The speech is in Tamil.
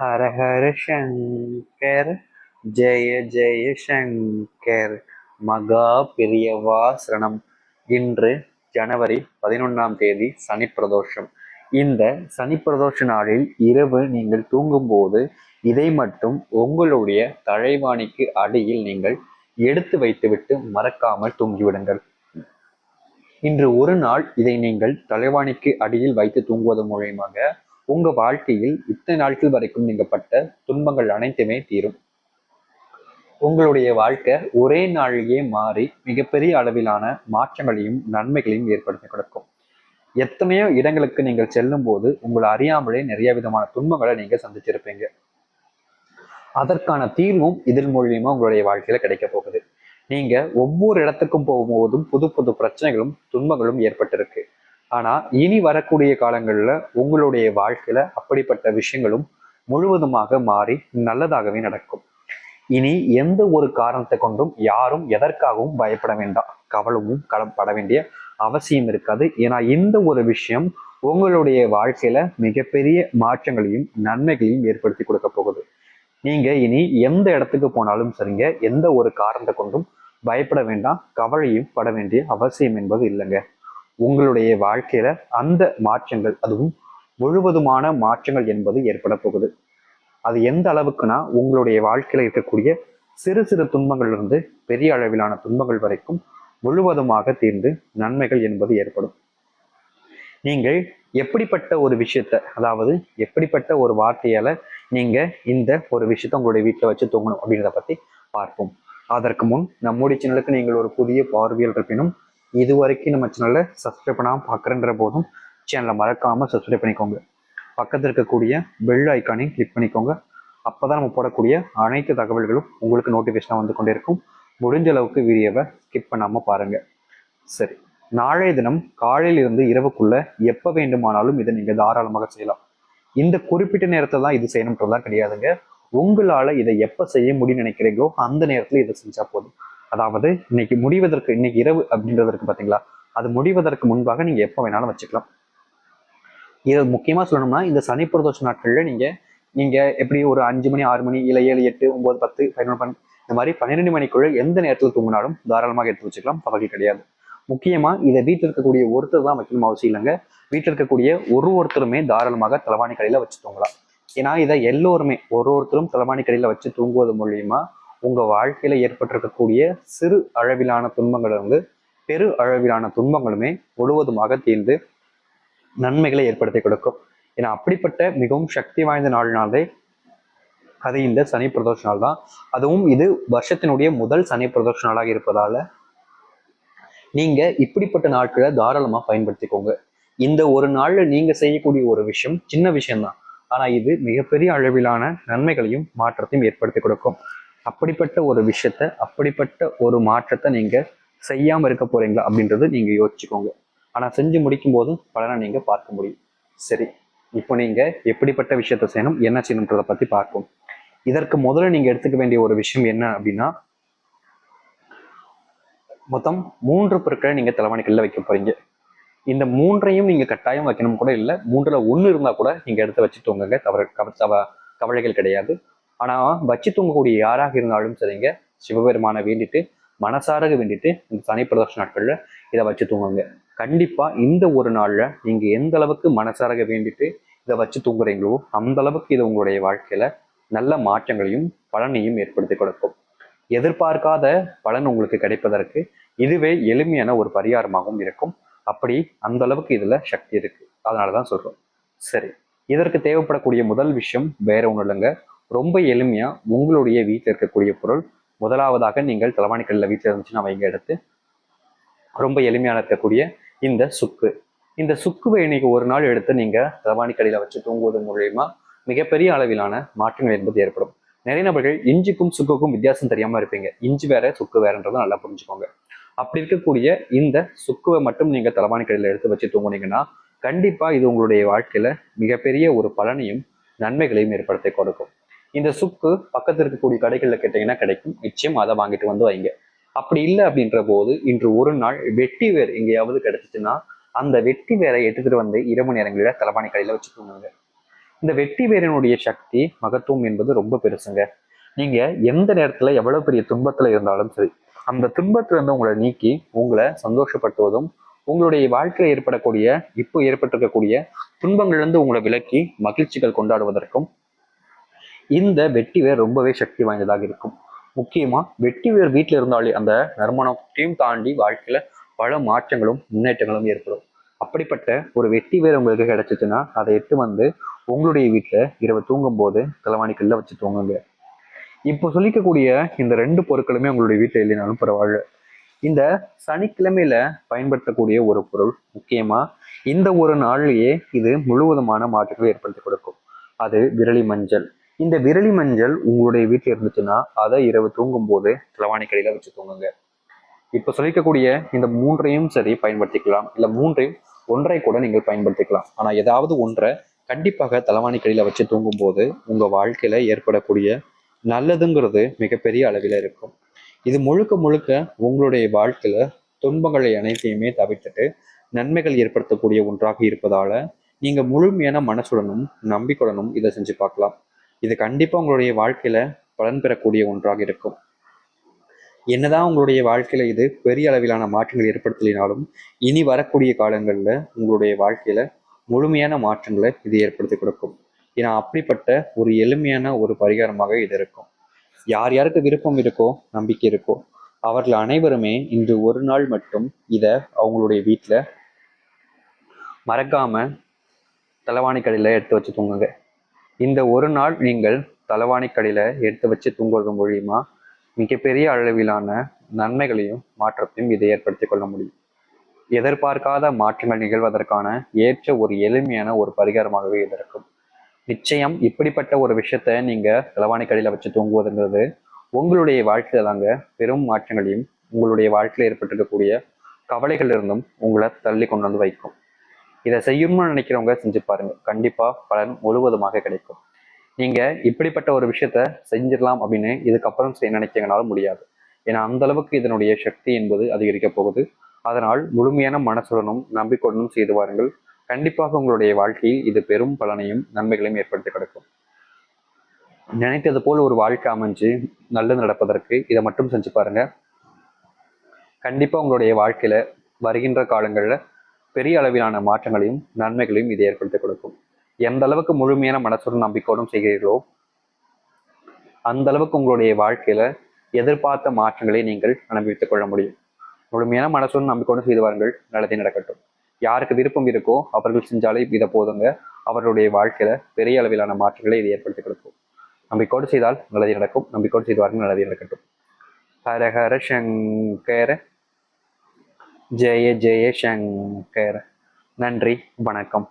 ஹர ஹர சங்கர் ஜெய ஜெய சங்கர் மகா பெரியவா சரணம். இன்று ஜனவரி பதினொன்றாம் தேதி சனி பிரதோஷம் இந்த சனி பிரதோஷ நாளில் இரவு நீங்கள் தூங்கும்போது இதை மட்டும் உங்களுடைய தலைவாணிக்கு அடியில் நீங்கள் எடுத்து வைத்துவிட்டு மறக்காமல் தூங்கிவிடுங்கள். இன்று ஒரு நாள் இதை நீங்கள் தலைவாணிக்கு அடியில் வைத்து தூங்குவது மூலயமாக உங்க வாழ்க்கையில் இத்தனை நாட்கள் வரைக்கும் நீங்க பட்ட துன்பங்கள் அனைத்துமே தீரும். உங்களுடைய வாழ்க்கை ஒரே நாளிலேயே மாறி மிகப்பெரிய அளவிலான மாற்றங்களையும் நன்மைகளையும் ஏற்படுத்தி கொடுக்கும். எத்தனையோ இடங்களுக்கு நீங்கள் செல்லும் போது உங்களை அறியாமலே நிறைய விதமான துன்பங்களை நீங்க சந்திச்சிருப்பீங்க. அதற்கான தீர்வும் இதன் மூலியமா உங்களுடைய வாழ்க்கையில கிடைக்க போகுது. நீங்க ஒவ்வொரு இடத்துக்கும் போகும்போதும் புது புது பிரச்சனைகளும் துன்பங்களும் ஏற்பட்டிருக்கு. ஆனா இனி வரக்கூடிய காலங்கள்ல உங்களுடைய வாழ்க்கையில அப்படிப்பட்ட விஷயங்களும் முழுவதுமாக மாறி நல்லதாகவே நடக்கும். இனி எந்த ஒரு காரணத்தை கொண்டும் யாரும் எதற்காகவும் பயப்பட வேண்டாம். கவலமும் கடப்பட வேண்டிய அவசியம் இருக்காது. ஏன்னா இந்த ஒரு விஷயம் உங்களுடைய வாழ்க்கையில மிகப்பெரிய மாற்றங்களையும் நன்மைகளையும் ஏற்படுத்தி கொடுக்க போகுது. நீங்க இனி எந்த இடத்துக்கு போனாலும் சரிங்க. எந்த ஒரு காரணத்தை கொண்டும் பயப்பட வேண்டாம். கவலையும் பட வேண்டிய அவசியம் என்பது இல்லைங்க. உங்களுடைய வாழ்க்கையில அந்த மாற்றங்கள் அதுவும் முழுவதுமான மாற்றங்கள் என்பது ஏற்பட போகுது. அது எந்த அளவுக்குனா உங்களுடைய வாழ்க்கையில இருக்கக்கூடிய சிறு சிறு துன்பங்கள்ல இருந்து பெரிய அளவிலான துன்பங்கள் வரைக்கும் முழுவதுமாக தீர்ந்து நன்மைகள் என்பது ஏற்படும். நீங்கள் எப்படிப்பட்ட ஒரு விஷயத்த அதாவது எப்படிப்பட்ட ஒரு வார்த்தையால நீங்க இந்த ஒரு விஷயத்த உங்களுடைய வீட்டில் வச்சு தூங்கணும் அப்படின்றத பத்தி பார்ப்போம். அதற்கு முன் நம்முடைய சேனலுக்கு நீங்கள் ஒரு புதிய பார்வையில் இருப்பினும் இது வரைக்கும் நம்ம சேனலில் சப்ஸ்கிரைப் பண்ணாமல் பார்க்குறன்ற போதும் சேனலை மறக்காமல் சப்ஸ்கிரைப் பண்ணிக்கோங்க. பக்கத்தில் இருக்கக்கூடிய பெல் ஐக்கானையும் கிளிக் பண்ணிக்கோங்க. அப்போ தான் நம்ம போடக்கூடிய அனைத்து தகவல்களும் உங்களுக்கு நோட்டிஃபிகேஷனாக வந்து கொண்டே இருக்கும் முடிஞ்ச அளவுக்கு வீடியோவை ஸ்கிப் பண்ணாமல் பாருங்கள் சரி நாளைய தினம் காலையில இருந்து இரவுக்குள்ள எப்போ வேண்டுமானாலும் இதை நீங்கள் தாராளமாக செய்யலாம். இந்த குறிப்பிட்ட நேரத்தில் தான் இது செய்யணுன்றதெல்லாம் கிடையாதுங்க. உங்களால இதை எப்போ செய்ய முடியும்னு நினைக்கிறீங்களோ அந்த நேரத்துல இதை செஞ்சால் போதும். அதாவது இன்னைக்கு முடிவதற்கு இன்னைக்கு இரவு அப்படின்றதற்கு பாத்தீங்களா அது முடிவதற்கு முன்பாக நீங்க எப்ப வேணாலும் வச்சுக்கலாம். இது முக்கியமா சொல்லணும்னா இந்த சனி பிரதோஷ நாட்கள்ல நீங்க நீங்க எப்படி ஒரு அஞ்சு மணி ஆறு மணி இல்லை ஏழு எட்டு ஒன்பது பத்து பதினொன்று பன் இந்த மாதிரி பன்னிரெண்டு மணிக்குள்ள எந்த நேரத்தில் தூங்கினாலும் தாராளமாக எடுத்து வச்சுக்கலாம். தவறு கிடையாது. முக்கியமா இதை வீட்டில் இருக்கக்கூடிய ஒருத்தர் தான் வைக்கணும் அவசியம் இல்லைங்க. வீட்டில் இருக்கக்கூடிய ஒரு ஒருத்தருமே தாராளமாக தலைவாணி கடையில வச்சு தூங்கலாம். ஏன்னா இதை எல்லோருமே ஒரு ஒருத்தரும் தலைவாணி கடையில் வச்சு தூங்குவது மூலியமா உங்க வாழ்க்கையில ஏற்பட்டிருக்கக்கூடிய சிறு அளவிலான துன்பங்கள் வந்து பெரு அளவிலான துன்பங்களுமே முழுவதுமாக தீர்ந்து நன்மைகளை ஏற்படுத்தி கொடுக்கும். ஏன்னா அப்படிப்பட்ட மிகவும் சக்தி வாய்ந்த நாள்னாலே அது இந்த சனி பிரதோஷ நாள் தான். அதுவும் இது வருஷத்தினுடைய முதல் சனி பிரதோஷ நாளாக இருப்பதால நீங்க இப்படிப்பட்ட நாட்களை தாராளமா பயன்படுத்திக்கோங்க. இந்த ஒரு நாள்ல நீங்க செய்யக்கூடிய ஒரு விஷயம் சின்ன விஷயம்தான். ஆனா இது மிகப்பெரிய அளவிலான நன்மைகளையும் மாற்றத்தையும் ஏற்படுத்தி கொடுக்கும். அப்படிப்பட்ட ஒரு விஷயத்த அப்படிப்பட்ட ஒரு மாற்றத்தை நீங்க செய்யாம இருக்க போறீங்களா அப்படின்றது நீங்க யோசிச்சுக்கோங்க. ஆனா செஞ்சு முடிக்கும் போதும் பலனை நீங்க பார்க்க முடியும். சரி இப்போ நீங்க எப்படிப்பட்ட விஷயத்த செய்யணும் என்ன செய்யணுன்றதை பத்தி பார்ப்போம். இதற்கு முதல்ல நீங்க எடுத்துக்க வேண்டிய ஒரு விஷயம் என்ன அப்படின்னா மொத்தம் மூன்று பொருட்களை நீங்க தலைவாணிகள்ல வைக்க போறீங்க. இந்த மூன்றையும் நீங்க கட்டாயம் வைக்கணும் கூட இல்லை மூன்றுல ஒன்று இருந்தா கூட நீங்க எடுத்து வச்சு தூங்குங்க. தவறு கவ கவலைகள் கிடையாது. ஆனா வச்சு தூங்கக்கூடிய யாராக இருந்தாலும் சரிங்க சிவபெருமானை வேண்டிட்டு மனசாரக வேண்டிட்டு இந்த சனி பிரதோஷ நாட்களில் இதை வச்சு தூங்குங்க. கண்டிப்பா இந்த ஒரு நாள்ல நீங்க எந்த அளவுக்கு மனசாரக வேண்டிட்டு இதை வச்சு தூங்குறீங்களோ அந்த அளவுக்கு இது உங்களுடைய வாழ்க்கையில நல்ல மாற்றங்களையும் பலனையும் ஏற்படுத்தி கொடுக்கும். எதிர்பார்க்காத பலன் உங்களுக்கு கிடைப்பதற்கு இதுவே எளிமையான ஒரு பரிகாரமாகவும் இருக்கும். அப்படி அந்த அளவுக்கு இதுல சக்தி இருக்கு. அதனாலதான் சொல்றோம். சரி. இதற்கு தேவைப்படக்கூடிய முதல் விஷயம் வேற ஒன்றும் இல்லைங்க. ரொம்ப எளிமையா உங்களுடைய வீட்டில் இருக்கக்கூடிய பொருள் முதலாவதாக நீங்கள் தலைவாணிக்கல்ல வீட்டில் இருந்துச்சுன்னா வைங்க எடுத்து ரொம்ப எளிமையான இருக்கக்கூடிய இந்த சுக்கு. இந்த சுக்குவை இன்னைக்கு ஒரு நாள் எடுத்து நீங்க தலைவாணிக்கடையில வச்சு தூங்குவது மூலயமா மிகப்பெரிய அளவிலான மாற்றங்கள் என்பது ஏற்படும். நிறைய நபர்கள் இஞ்சிக்கும் சுக்குக்கும் வித்தியாசம் தெரியாம இருப்பீங்க. இஞ்சி வேற சுக்கு வேறன்றதை நல்லா புரிஞ்சுக்கோங்க. அப்படி இருக்கக்கூடிய இந்த சுக்குவை மட்டும் நீங்க தலைவாணி கடையில் எடுத்து வச்சு தூங்குனீங்கன்னா கண்டிப்பா இது உங்களுடைய வாழ்க்கையில மிகப்பெரிய ஒரு பலனையும் நன்மைகளையும் ஏற்படுத்தி கொடுக்கும். இந்த சுக்கு பக்கத்தில் இருக்கக்கூடிய கடைகளில் கேட்டீங்கன்னா கிடைக்கும். நிச்சயம் அதை வாங்கிட்டு வந்து வைங்க. அப்படி இல்லை அப்படின்ற போது இன்று ஒரு நாள் வெட்டி வேர் எங்கேயாவது கிடைச்சிச்சுன்னா அந்த வெட்டி வேரை எடுத்துட்டு வந்து இரவு நேரங்களில் தலைவாணி கடையில் வச்சு தூங்குங்க. இந்த வெட்டி வேரினுடைய சக்தி மகத்துவம் என்பது ரொம்ப பெருசுங்க. நீங்க எந்த நேரத்துல எவ்வளவு பெரிய துன்பத்துல இருந்தாலும் சரி அந்த துன்பத்திலிருந்து உங்களை நீக்கி உங்களை சந்தோஷப்படுத்துவதும் உங்களுடைய வாழ்க்கையில் ஏற்படக்கூடிய இப்போ ஏற்பட்டிருக்கக்கூடிய துன்பங்களிலிருந்து உங்களை விலக்கி மகிழ்ச்சிகள் கொண்டாடுவதற்கும் இந்த வெட்டி வேர் ரொம்பவே சக்தி வாய்ந்ததாக இருக்கும். முக்கியமா வெட்டி வேர் வீட்டில் இருந்தாலே அந்த நறுமணத்தையும் தாண்டி வாழ்க்கையில பல மாற்றங்களும் முன்னேற்றங்களும் ஏற்படும். அப்படிப்பட்ட ஒரு வெட்டி வேர் உங்களுக்கு கிடைச்சிச்சுன்னா அதை எட்டு வந்து உங்களுடைய வீட்டில் இரவு தூங்கும் போது தலைவாணிக்கல்ல வச்சு தூங்குங்க. இப்போ சொல்லிக்கக்கூடிய இந்த ரெண்டு பொருட்களுமே உங்களுடைய வீட்டில் இல்லைனாலும் பரவாயில்ல. இந்த சனிக்கிழமையில பயன்படுத்தக்கூடிய ஒரு பொருள் முக்கியமா இந்த ஒரு நாள்லயே இது முழுவதுமான மாற்றங்களை ஏற்படுத்தி கொடுக்கும். அது விரலி மஞ்சள். இந்த விரலி மஞ்சள் உங்களுடைய வீட்டில் இருந்துச்சுன்னா அதை இரவு தூங்கும் போது தலைவாணி கடையில வச்சு தூங்குங்க. இப்போ சொல்லிக்கக்கூடிய இந்த மூன்றையும் சரி பயன்படுத்திக்கலாம். இல்லை மூன்றையும் ஒன்றை கூட நீங்கள் பயன்படுத்திக்கலாம். ஆனால் ஏதாவது ஒன்றை கண்டிப்பாக தலைவாணி கடையில வச்சு தூங்கும் போது வாழ்க்கையில் ஏற்படக்கூடிய நல்லதுங்கிறது மிகப்பெரிய அளவில் இருக்கும். இது முழுக்க முழுக்க உங்களுடைய வாழ்க்கையில் துன்பங்களை அனைத்தையுமே தவிர்த்துட்டு நன்மைகள் ஏற்படுத்தக்கூடிய ஒன்றாக இருப்பதால் நீங்கள் முழுமையான மனசுடனும் நம்பிக்கையுடனும் இதை செஞ்சு பார்க்கலாம். இது கண்டிப்பாக உங்களுடைய வாழ்க்கையில் பலன் பெறக்கூடிய ஒன்றாக இருக்கும். என்னதான் உங்களுடைய வாழ்க்கையில் இது பெரிய அளவிலான மாற்றங்கள் ஏற்படுத்தலினாலும் இனி வரக்கூடிய காலங்களில் உங்களுடைய வாழ்க்கையில் முழுமையான மாற்றங்களை இது ஏற்படுத்தி கொடுக்கும். ஏன்னா அப்படிப்பட்ட ஒரு எளிமையான ஒரு பரிகாரமாக இது இருக்கும். யார் யாருக்கு விருப்பம் இருக்கோ நம்பிக்கை இருக்கோ அவர்கள் அனைவருமே இன்று ஒரு நாள் மட்டும் இதை அவங்களுடைய வீட்டில் மறக்காமல் தலைவாணி கடையில் எடுத்து வச்சு தூங்குங்க இந்த ஒரு நாள் நீங்கள் தலைவாணி கடையில் எடுத்து வச்சு தூங்குவது மூலியமா மிகப்பெரிய அளவிலான நன்மைகளையும் மாற்றத்தையும் இதை ஏற்படுத்தி கொள்ள முடியும். எதிர்பார்க்காத மாற்றங்கள் நிகழ்வதற்கான ஏற்ற ஒரு எளிமையான ஒரு பரிகாரமாகவே இது இருக்கும். நிச்சயம் இப்படிப்பட்ட ஒரு விஷயத்த நீங்க தலைவாணி வச்சு தூங்குவதுங்கிறது உங்களுடைய வாழ்க்கையில தாங்க பெரும் மாற்றங்களையும் உங்களுடைய வாழ்க்கையில் ஏற்பட்டிருக்கக்கூடிய கவலைகளிலிருந்தும் உங்களை தள்ளி கொண்டு வந்து வைக்கும். இதை செய்யணும்னு நினைக்கிறவங்க செஞ்சு பாருங்க. கண்டிப்பா பலன் முழுவதுமாக கிடைக்கும். நீங்க இப்படிப்பட்ட ஒரு விஷயத்த செஞ்சிடலாம் அப்படின்னு இதுக்கப்புறம் செய்ய நினைச்சீங்கனாலும் முடியாது. ஏன்னா அந்த அளவுக்கு இதனுடைய சக்தி என்பது அதிகரிக்க போகுது. அதனால் முழுமையான மனசுடனும் நம்பிக்கையுடனும் செய்து வாருங்கள். கண்டிப்பாக உங்களுடைய வாழ்க்கையில் இது பெரும் பலனையும் நன்மைகளையும் ஏற்படுத்தி கிடக்கும். நினைத்தது போல் ஒரு வாழ்க்கை அமைஞ்சு நல்லது நடப்பதற்கு இதை மட்டும் செஞ்சு பாருங்க. கண்டிப்பா உங்களுடைய வாழ்க்கையில வருகின்ற காலங்களில் பெரிய அளவிலான மாற்றங்களையும் நன்மைகளையும் இது ஏற்படுத்தி கொடுக்கும். எந்த அளவுக்கு முழுமையான மனசுடன் நம்பிக்கையோடும் செய்கிறீர்களோ அந்த அளவுக்கு உங்களுடைய வாழ்க்கையில எதிர்பார்த்த மாற்றங்களை நீங்கள் அனுபவித்துக் கொள்ள முடியும். முழுமையான மனசுடன் நம்பிக்கையோடும் செய்து வாருங்கள். நல்லதே நடக்கட்டும். யாருக்கு விருப்பம் இருக்கோ அவர்கள் செஞ்சாலே இதை போதுங்க. அவர்களுடைய வாழ்க்கையில பெரிய அளவிலான மாற்றங்களை இது ஏற்படுத்தி கொடுக்கும். நம்பிக்கையோடு செய்தால் நல்லதே நடக்கும். நம்பிக்கையோடு செய்து வாருங்கள். நல்லதே நடக்கட்டும். ஹரஹர சங்கர ஜெய ஜெய சங்கர் நன்றி வணக்கம்.